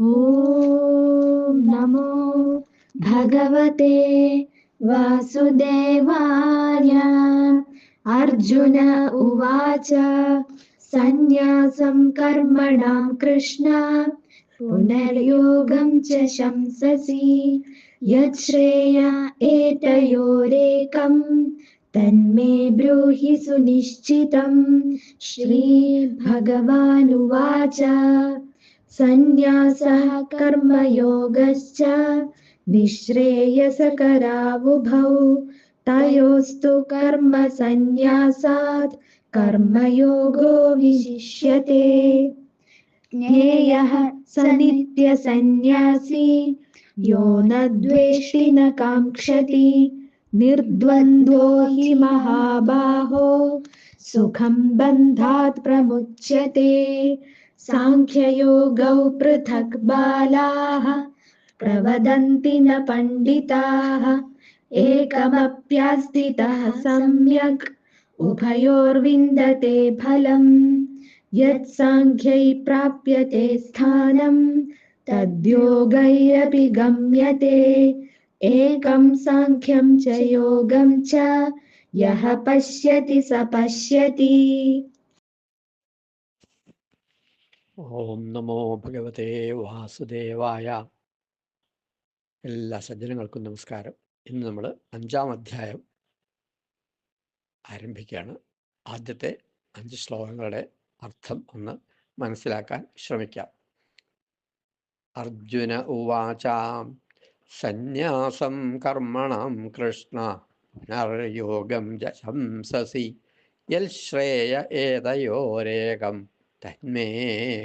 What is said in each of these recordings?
ॐ नमो भगवते वासुदेवाय। अर्जुन उवाच सन्न्यासं कर्मणां कृष्ण पुनर्योगं च शंससि। यच्छ्रेय एतयोरेकं तन्मे ब्रूहि सुनिश्चितम् श्रीभगवानुवाच सन्न्यासः कर्मयोगश्च निःश्रेयसकरावुभौ। तयोस्तु कर्म सन्न्यासात् कर्मयोगो विशिष्यते। ज्ञेयः स नित्यसन्न्यासी यो न द्वेष्टि न काङ्क्षति, निर्द्वन्द्वो हि महाबाहो, सुखं बन्धात् प्रमुच्यते। साङ्ख्ययोगौ पृथक् बालाः, प्रवदन्ति न पण्डिताः, एकमप्यास्थितः सम्यक्, उभयोर्विन्दते फलम् यत्साङ्ख्यै प्राप्यते स्थानं तद्योगैरपि गम्यते, एकं साङ्ख्यं च योगं च, यः पश्यति स पश्यति। ഓം നമോ ഭഗവതേ വാസുദേവായ. എല്ലാ സജ്ജനങ്ങൾക്കും നമസ്കാരം. ഇന്ന് നമ്മൾ അഞ്ചാം അധ്യായം ആരംഭിക്കുകയാണ്. ആദ്യത്തെ അഞ്ച് ശ്ലോകങ്ങളുടെ അർത്ഥം ഒന്ന് മനസ്സിലാക്കാൻ ശ്രമിക്കാം. അർജുന ഉവാചാം സന്യാസം കർമ്മണം കൃഷ്ണ പുനർയോഗം ജംസസി യൽ ശ്രേയ ഏതയോരേകം തന്മേ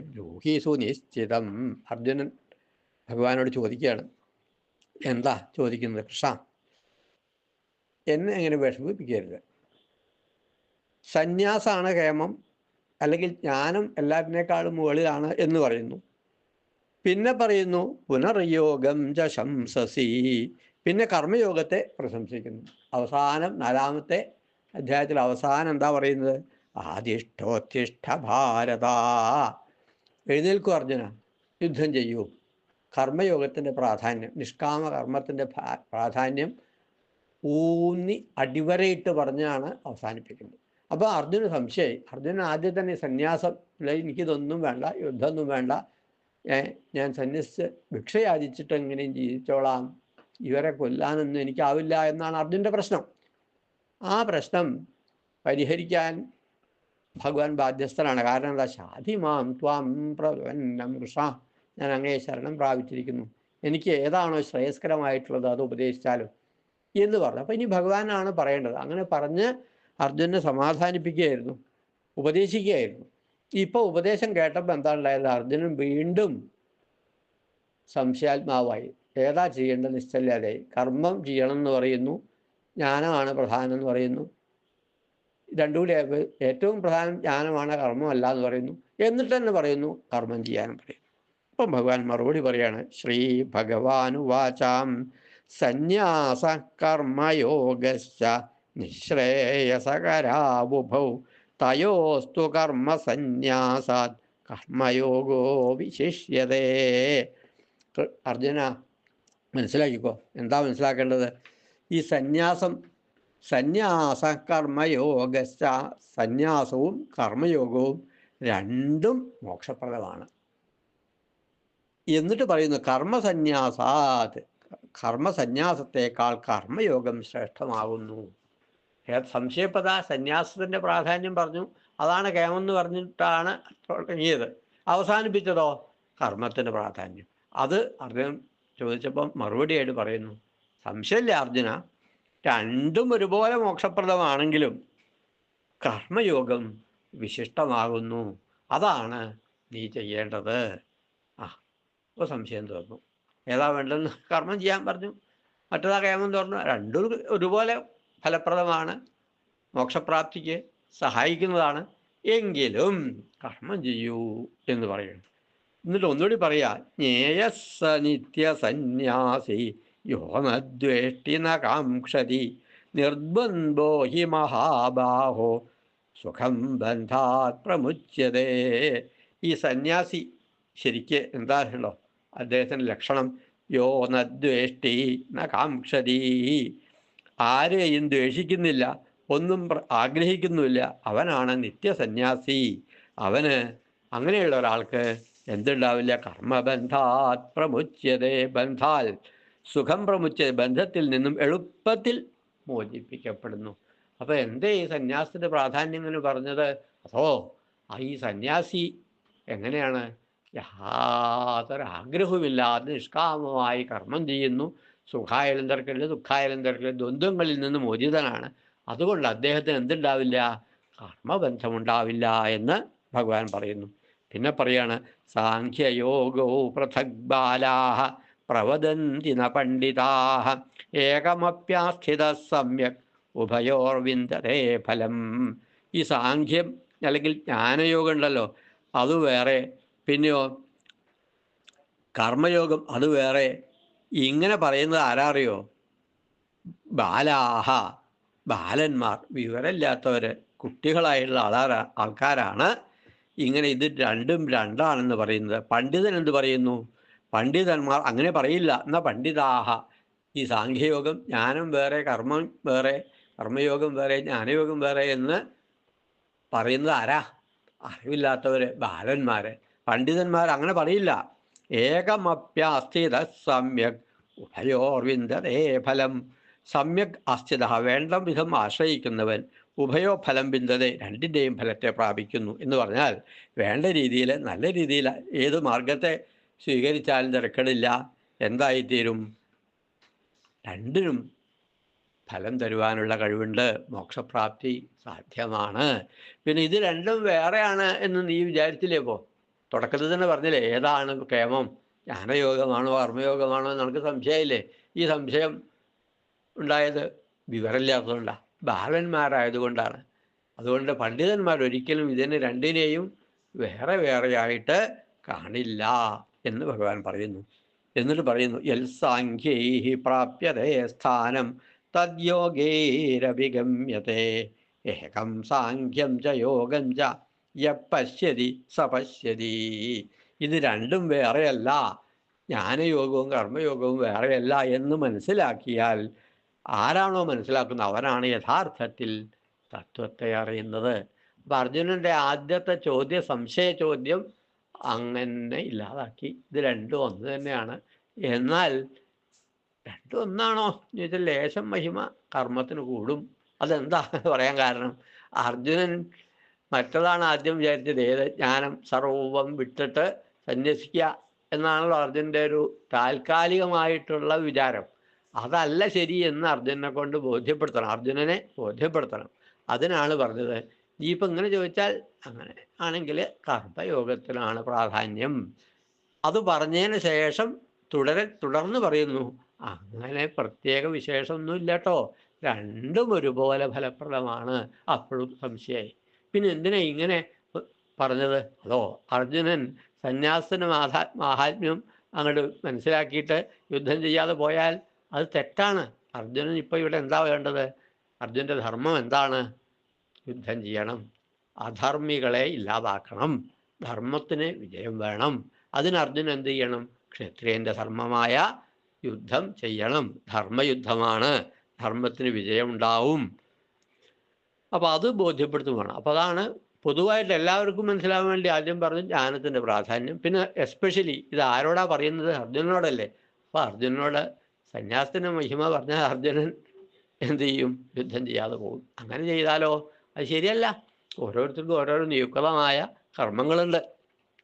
ബ്രൂഹി സുനിശ്ചിതം. അർജുനൻ ഭഗവാനോട് ചോദിക്കുകയാണ്. എന്താ ചോദിക്കുന്നത് കൃഷ്ണ? എന്നെ എങ്ങനെ വിഷമിപ്പിക്കരുത്? സന്യാസാണ് ഹേമം അല്ലെങ്കിൽ ജ്ഞാനം എല്ലാത്തിനേക്കാളും മുകളിലാണ് എന്ന് പറയുന്നു. പിന്നെ പറയുന്നു പുനർയോഗം ച പിന്നെ കർമ്മയോഗത്തെ പ്രശംസിക്കുന്നു. അവസാനം നാലാമത്തെ അധ്യായത്തിൽ അവസാനം എന്താ പറയുന്നത്? ആദിഷ്ടോത്തിഷ്ഠ ഭാരത. എഴുന്നേൽക്കൂ അർജുന. യുദ്ധം ചെയ്യൂ. കർമ്മയോഗത്തിന്റെ പ്രാധാന്യം നിഷ്കാമ കർമ്മത്തിന്റെ പ്രാധാന്യം ഊന്നി അടിവരയിട്ട് പറഞ്ഞാണ് അവസാനിപ്പിക്കുന്നത്. അപ്പോൾ അർജുന സംശയമായി. അർജുന ആദ്യം തന്നെ സന്യാസം എനിക്കിതൊന്നും വേണ്ട യുദ്ധമൊന്നും വേണ്ട ഞാൻ സന്യസിച്ച് ഭിക്ഷയാചിച്ചിട്ട് എങ്ങനെയും ജീവിച്ചോളാം. ഇവരെ കൊല്ലാനൊന്നും എനിക്കാവില്ല എന്നാണ് അർജുന്റെ പ്രശ്നം. ആ പ്രശ്നം പരിഹരിക്കാൻ ഭഗവാൻ ബാധ്യസ്ഥനാണ്. കാരണം എന്താ? ശാധിമാം ത്വാം പ്രവന്നം കൃഷ്ണ ഞാൻ അങ്ങേ ശരണം പ്രാപിച്ചിരിക്കുന്നു. എനിക്ക് ഏതാണോ ശ്രേയസ്കരമായിട്ടുള്ളത് അത് ഉപദേശിച്ചാലും. എന്ന് പറഞ്ഞു. അപ്പം ഇനി ഭഗവാനാണ് പറയേണ്ടത്. അങ്ങനെ പറഞ്ഞ് അർജുനെ സമാധാനിപ്പിക്കുകയായിരുന്നു. ഉപദേശിക്കുകയായിരുന്നു. ഇപ്പോൾ ഉപദേശം കേട്ടപ്പോൾ എന്താ ഉണ്ടായത് അർജുനൻ വീണ്ടും സംശയാത്മാവായി. ഏതാ ചെയ്യേണ്ടത്? നിശ്ചല്ലാതെയായി കർമ്മം ചെയ്യണം എന്ന് പറയുന്നു. ജ്ഞാനമാണ് പ്രധാനം എന്ന് പറയുന്നു. രണ്ടും കൂടി ഏറ്റവും പ്രധാന ജ്ഞാനമാണ് കർമ്മമല്ല എന്ന് പറയുന്നു. എന്നിട്ട് തന്നെ പറയുന്നു കർമ്മം ചെയ്യാനും പറയുന്നു അപ്പം ഭഗവാൻ മറുപടി പറയാണ് ശ്രീ ഭഗവാനുവാചാം സന്യാസ കർമ്മയോഗശ്ച നിശ്രേയസകരാവുഭൗ തയോസ്തു കർമ്മ സന്യാസാത് കർമ്മയോഗോ വിശിഷ്യതേ. അർജുന മനസ്സിലാക്കിക്കോ എന്താ മനസ്സിലാക്കേണ്ടത്? ഈ സന്യാസം സന്യാസ കർമ്മയോഗശ്ച സന്യാസവും കർമ്മയോഗവും രണ്ടും മോക്ഷപ്രദമാണ്. എന്നിട്ട് പറയുന്നു കർമ്മസന്യാസാത് കർമ്മസന്യാസത്തേക്കാൾ കർമ്മയോഗം ശ്രേഷ്ഠമാകുന്നു സംശയപ്പെട്ട സന്യാസത്തിന്റെ പ്രാധാന്യം പറഞ്ഞു. അതാണ് കേമെന്ന് പറഞ്ഞിട്ടാണ് തുടങ്ങിയത്. അവസാനിപ്പിച്ചതോ? കർമ്മത്തിന്റെ പ്രാധാന്യം. അത് അർജുനൻ ചോദിച്ചപ്പം മറുപടിയായിട്ട് പറയുന്നു സംശയമില്ല അർജുന. രണ്ടും ഒരുപോലെ മോക്ഷപ്രദമാണെങ്കിലും കർമ്മയോഗം വിശിഷ്ടമാകുന്നു. അതാണ് നീ ചെയ്യേണ്ടത്. ആ ഇപ്പോൾ സംശയം തോന്നുന്നു. ഏതാ വേണ്ടതെന്ന് കർമ്മം ചെയ്യാൻ പറഞ്ഞു. മറ്റേതാ കേമം തുറന്നു രണ്ടും ഒരുപോലെ ഫലപ്രദമാണ്. മോക്ഷപ്രാപ്തിക്ക് സഹായിക്കുന്നതാണ്. എങ്കിലും കർമ്മം ചെയ്യൂ എന്ന് പറയുന്നു. എന്നിട്ട് ഒന്നുകൂടി പറയാ ജ്ഞേയസ നിത്യ സന്യാസി യോ നദ്വേഷ്ടി ന കാംക്ഷതി നിർബന്ധോ ഹി മഹാബാഹോ സുഖം ബന്ധാത് പ്രമുച്യതേ ഈ സന്യാസി ശരിക്ക് എന്താണല്ലോ അദ്ദേഹത്തിന്റെ ലക്ഷണം യോ നദ്വേഷ്ടി ദ്വേഷ്ടി ന കാംക്ഷതി ആരെയും ദ്വേഷിക്കുന്നില്ല ഒന്നും ആഗ്രഹിക്കുന്നുമില്ല. അവനാണ് നിത്യസന്യാസി. അവന് അങ്ങനെയുള്ള ഒരാൾക്ക് എന്തുണ്ടാവില്ല? കർമ്മബന്ധാത് പ്രമുച്യതേ. ബന്ധാൽ സുഖം പ്രമുച്ച ബന്ധത്തിൽ നിന്നും എളുപ്പത്തിൽ മോചിപ്പിക്കപ്പെടുന്നു. അപ്പോൾ എന്തേ ഈ സന്യാസത്തിന്റെ പ്രാധാന്യം എന്ന് പറഞ്ഞത്? അതോ ആ ഈ സന്യാസി എങ്ങനെയാണ്? യാതൊരു ആഗ്രഹവുമില്ലാതെ നിഷ്കാമമായി കർമ്മം ചെയ്യുന്നു. സുഖായാലും തിരക്കില്ല ദുഃഖായാലും തിരക്കില്ല ദ്വന്ദ്ങ്ങളിൽ നിന്ന് മോചിതനാണ്. അതുകൊണ്ട് അദ്ദേഹത്തിന് എന്തുണ്ടാവില്ല? കർമ്മബന്ധമുണ്ടാവില്ല എന്ന് ഭഗവാൻ പറയുന്നു. പിന്നെ പറയാണ് സാഖ്യയോഗോ പൃഥക് ബാലാഹ പ്രവദന്തി ന ഏകമപ്യാസ്ഥിത സമ്യക്. ഉഭയോർവിന്ദതേ ഫലം. ഈ സാഖ്യം അല്ലെങ്കിൽ ജ്ഞാനയോഗം ഉണ്ടല്ലോ അത് വേറെ. പിന്നെയോ കർമ്മയോഗം അത് വേറെ. ഇങ്ങനെ പറയുന്നത് ആരാ അറിയോ ബാലാഹ ബാലന്മാർ. വിവരമില്ലാത്തവർ കുട്ടികളായിട്ടുള്ള ആളാ ആൾക്കാരാണ്. ഇങ്ങനെ ഇത് രണ്ടും രണ്ടാണെന്ന് പറയുന്നത്. പണ്ഡിതൻ എന്ത് പറയുന്നു? പണ്ഡിതന്മാർ അങ്ങനെ പറയില്ല. എന്നാൽ പണ്ഡിതാഹ. ഈ സാഖ്യയോഗം ജ്ഞാനം വേറെ കർമ്മം വേറെ കർമ്മയോഗം വേറെ ജ്ഞാനയോഗം വേറെ എന്ന് പറയുന്നത് ആരാ? അറിവില്ലാത്തവർ ബാലന്മാർ പണ്ഡിതന്മാർ അങ്ങനെ പറയില്ല. ഏകമപ്യാസ്ഥിത സമ്യക് ഉഭയോർവിന്ദതേ ഫലം. സമ്യക് അസ്ഥിത വേണ്ട വിധം ആശ്രയിക്കുന്നവൻ ഉഭയോ ഫലം ബിന്ദതെ രണ്ടിന്റെയും ഫലത്തെ പ്രാപിക്കുന്നു എന്ന് പറഞ്ഞാൽ വേണ്ട രീതിയിൽ നല്ല രീതിയിൽ ഏത് മാർഗത്തെ സ്വീകരിച്ചാലും തിരക്കടില്ല എന്തായിത്തീരും? രണ്ടിനും ഫലം തരുവാനുള്ള കഴിവുണ്ട്. മോക്ഷപ്രാപ്തി സാധ്യമാണ്. പിന്നെ ഇത് രണ്ടും വേറെയാണ് എന്ന് നീ വിചാരിച്ചില്ലേ ഇപ്പോൾ തുടക്കത്തിൽ തന്നെ പറഞ്ഞില്ലേ ഏതാണ് കേമം ജ്ഞാനയോഗമാണോ കർമ്മയോഗമാണോ എന്ന് നമുക്ക് സംശയമില്ലേ? ഈ സംശയം ഉണ്ടായത് വിവരമില്ലാത്തതുകൊണ്ടാണ് ബാലന്മാരായതുകൊണ്ടാണ്. അതുകൊണ്ട് പണ്ഡിതന്മാർ ഒരിക്കലും ഇതിനെ രണ്ടിനെയും വേറെ വേറെയായിട്ട് കാണില്ല. എന്ന് ഭഗവാൻ പറയുന്നു. എന്നിട്ട് പറയുന്നു എൽ സാഖ്യൈ പ്രാപ്യതേ സ്ഥാനം തദ്യോഗേരഭിഗമ്യത്തെ ഏകം സാഖ്യം ച യോഗം ച യ പശ്യതി സ പശ്യതി. ഇത് രണ്ടും വേറെയല്ല. ജ്ഞാനയോഗവും കർമ്മയോഗവും വേറെയല്ല എന്ന് മനസ്സിലാക്കിയാൽ ആരാണോ മനസ്സിലാക്കുന്നത്? അവനാണ് യഥാർത്ഥത്തിൽ തത്വത്തെ അറിയുന്നത്. അപ്പം അർജുനന്റെ ആദ്യത്തെ ചോദ്യ സംശയ ചോദ്യം അങ്ങനെ ഇല്ലാതാക്കി. ഇത് രണ്ടും ഒന്ന് തന്നെയാണ്. എന്നാൽ രണ്ടും ഒന്നാണോ? എന്ന് ചോദിച്ചാൽ ലേശം മഹിമ കർമ്മത്തിന് കൂടും. അതെന്താ പറയാൻ കാരണം? അർജുനൻ മറ്റതാണ് ആദ്യം വിചാരിച്ചത്. ഏത് ജ്ഞാനം സർവം വിട്ടിട്ട് സന്യസിക്കുക എന്നാണല്ലോ അർജുന്റെ ഒരു താൽക്കാലികമായിട്ടുള്ള വിചാരം. അതല്ല ശരി എന്ന് അർജുനെ കൊണ്ട് ബോധ്യപ്പെടുത്തണം. അർജുനനെ ബോധ്യപ്പെടുത്തണം. അതിനാണ് പറഞ്ഞത്. നീ ഇപ്പം ഇങ്ങനെ ചോദിച്ചാൽ അങ്ങനെ ആണെങ്കിൽ കർമ്മയോഗത്തിനാണ് പ്രാധാന്യം. അത് പറഞ്ഞതിന് ശേഷം തുടരെ തുടർന്ന് പറയുന്നു. അങ്ങനെ പ്രത്യേക വിശേഷമൊന്നുമില്ല കേട്ടോ രണ്ടും ഒരുപോലെ ഫലപ്രദമാണ്. അപ്പോഴും സംശയമായി പിന്നെ എന്തിനാ ഇങ്ങനെ പറഞ്ഞത്? അതോ അർജുനൻ സന്യാസത്തിന് മാഹാ മാഹാത്മ്യം അങ്ങോട്ട് മനസ്സിലാക്കിയിട്ട് യുദ്ധം ചെയ്യാതെ പോയാൽ അത് തെറ്റാണ്. അർജുനൻ ഇപ്പോൾ ഇവിടെ എന്താ വേണ്ടത്? അർജുന്റെ ധർമ്മം എന്താണ്? യുദ്ധം ചെയ്യണം. അധർമ്മികളെ ഇല്ലാതാക്കണം. ധർമ്മത്തിന് വിജയം വേണം. അതിന് അർജുനൻ എന്ത് ചെയ്യണം? ക്ഷത്രിയന്റെ ധർമ്മമായ യുദ്ധം ചെയ്യണം. ധർമ്മയുദ്ധമാണ്. ധർമ്മത്തിന് വിജയമുണ്ടാവും. അപ്പോൾ അത് ബോധ്യപ്പെടുത്തുകയാണ് അപ്പോൾ അതാണ് പൊതുവായിട്ട് എല്ലാവർക്കും മനസ്സിലാവാൻ വേണ്ടി ആദ്യം പറഞ്ഞു ജ്ഞാനത്തിന്റെ പ്രാധാന്യം. പിന്നെ എസ്പെഷ്യലി ഇത് ആരോടാ പറയുന്നത്? അർജുനനോടല്ലേ. അപ്പോൾ അർജുനനോട് സന്യാസത്തിന്റെ മഹിമ പറഞ്ഞാൽ അർജുനൻ എന്ത് ചെയ്യും? യുദ്ധം ചെയ്യാതെ പോകും. അങ്ങനെ ചെയ്താലോ? അത് ശരിയല്ല. ഓരോരുത്തർക്കും ഓരോരോ നിയുക്തമായ കർമ്മങ്ങളുണ്ട്.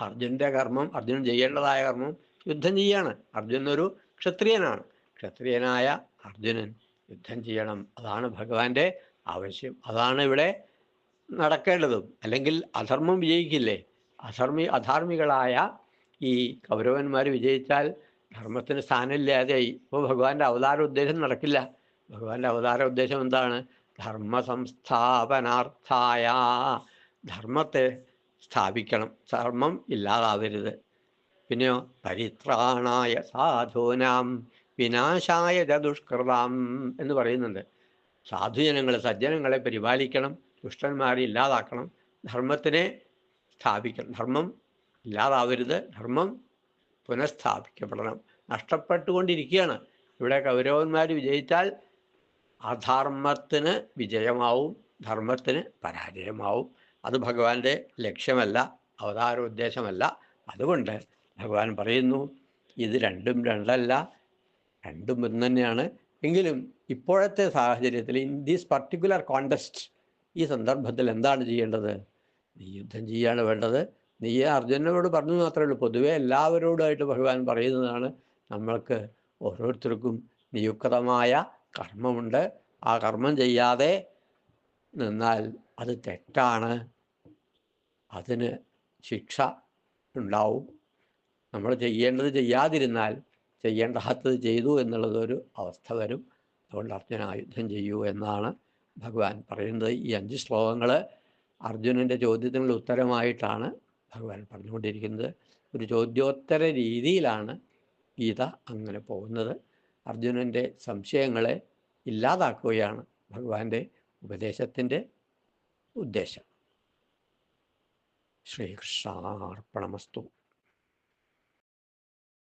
അർജുനന്റെ കർമ്മം അർജുനൻ ചെയ്യേണ്ടതായ കർമ്മം യുദ്ധം ചെയ്യാണ്. അർജുനൻ ഒരു ക്ഷത്രിയനാണ്. ക്ഷത്രിയനായ അർജുനൻ യുദ്ധം ചെയ്യണം. അതാണ് ഭഗവാന്റെ ആവശ്യം. അതാണ് ഇവിടെ നടക്കേണ്ടതും. അല്ലെങ്കിൽ അധർമ്മം വിജയിക്കില്ലേ? അധർമ്മി അധാർമികളായ ഈ കൗരവന്മാർ വിജയിച്ചാൽ ധർമ്മത്തിന് സ്ഥാനമില്ലാതെയായി. ഇപ്പോൾ ഭഗവാന്റെ അവതാര ഉദ്ദേശം നടക്കില്ല. ഭഗവാന്റെ അവതാര ഉദ്ദേശം എന്താണ്? ധർമ്മ സംസ്ഥാപനാർത്ഥായ ധർമ്മത്തെ സ്ഥാപിക്കണം. ധർമ്മം ഇല്ലാതാവരുത്. പിന്നെയോ പരിത്രാണായ സാധുനാം വിനാശായ ദുഷ്കൃതാം എന്ന് പറയുന്നുണ്ട്. സാധുജനങ്ങളെ സജ്ജനങ്ങളെ പരിപാലിക്കണം ദുഷ്ടന്മാരെ ഇല്ലാതാക്കണം ധർമ്മത്തിനെ സ്ഥാപിക്കണം. ധർമ്മം ഇല്ലാതാവരുത് ധർമ്മം പുനഃസ്ഥാപിക്കപ്പെടണം. നഷ്ടപ്പെട്ടുകൊണ്ടിരിക്കുകയാണ്. ഇവിടെ കൗരവന്മാർ വിജയിച്ചാൽ അധർമ്മത്തിന് വിജയമാവും ധർമ്മത്തിന് പരാജയമാവും. അത് ഭഗവാന്റെ ലക്ഷ്യമല്ല അവതാര ഉദ്ദേശമല്ല. അതുകൊണ്ട് ഭഗവാൻ പറയുന്നു ഇത് രണ്ടും രണ്ടല്ല രണ്ടും ഒന്ന് തന്നെയാണ്. എങ്കിലും ഇപ്പോഴത്തെ സാഹചര്യത്തിൽ ഇൻ ദീസ് പർട്ടിക്കുലർ കോണ്ടസ്റ്റ് ഈ സന്ദർഭത്തിൽ എന്താണ് ചെയ്യേണ്ടത്? നീ യുദ്ധം ചെയ്യാണ് വേണ്ടത്. നീ അർജുനനോട് പറഞ്ഞു മാത്രമേ ഉള്ളൂ. പൊതുവെ എല്ലാവരോടുമായിട്ട് ഭഗവാൻ പറയുന്നതാണ് നമ്മൾക്ക് ഓരോരുത്തർക്കും നിയുക്തമായ കർമ്മമുണ്ട്. ആ കർമ്മം ചെയ്യാതെ നിന്നാൽ അത് തെറ്റാണ്. അതിന് ശിക്ഷ ഉണ്ടാവും. നമ്മൾ ചെയ്യേണ്ടത് ചെയ്യാതിരുന്നാൽ ചെയ്യേണ്ടാത്തത് ചെയ്തു എന്നുള്ളതൊരു അവസ്ഥ വരും. അതുകൊണ്ട് അർജുന ആയുധം ചെയ്യൂ എന്നാണ് ഭഗവാൻ പറയുന്നത്. ഈ അഞ്ച് ശ്ലോകങ്ങൾ അർജുനന്റെ ചോദ്യത്തിനുള്ള ഉത്തരമായിട്ടാണ് ഭഗവാൻ പറഞ്ഞുകൊണ്ടിരിക്കുന്നത്. ഒരു ചോദ്യോത്തര രീതിയിലാണ് ഗീത അങ്ങനെ പോകുന്നത്. അർജുനന്റെ സംശയങ്ങളെ ഇല്ലാതാക്കുകയാണ് ഭഗവാന്റെ ഉപദേശത്തിന്റെ ഉദ്ദേശം. ശ്രീകൃഷ്ണാർപ്പണമസ്തു.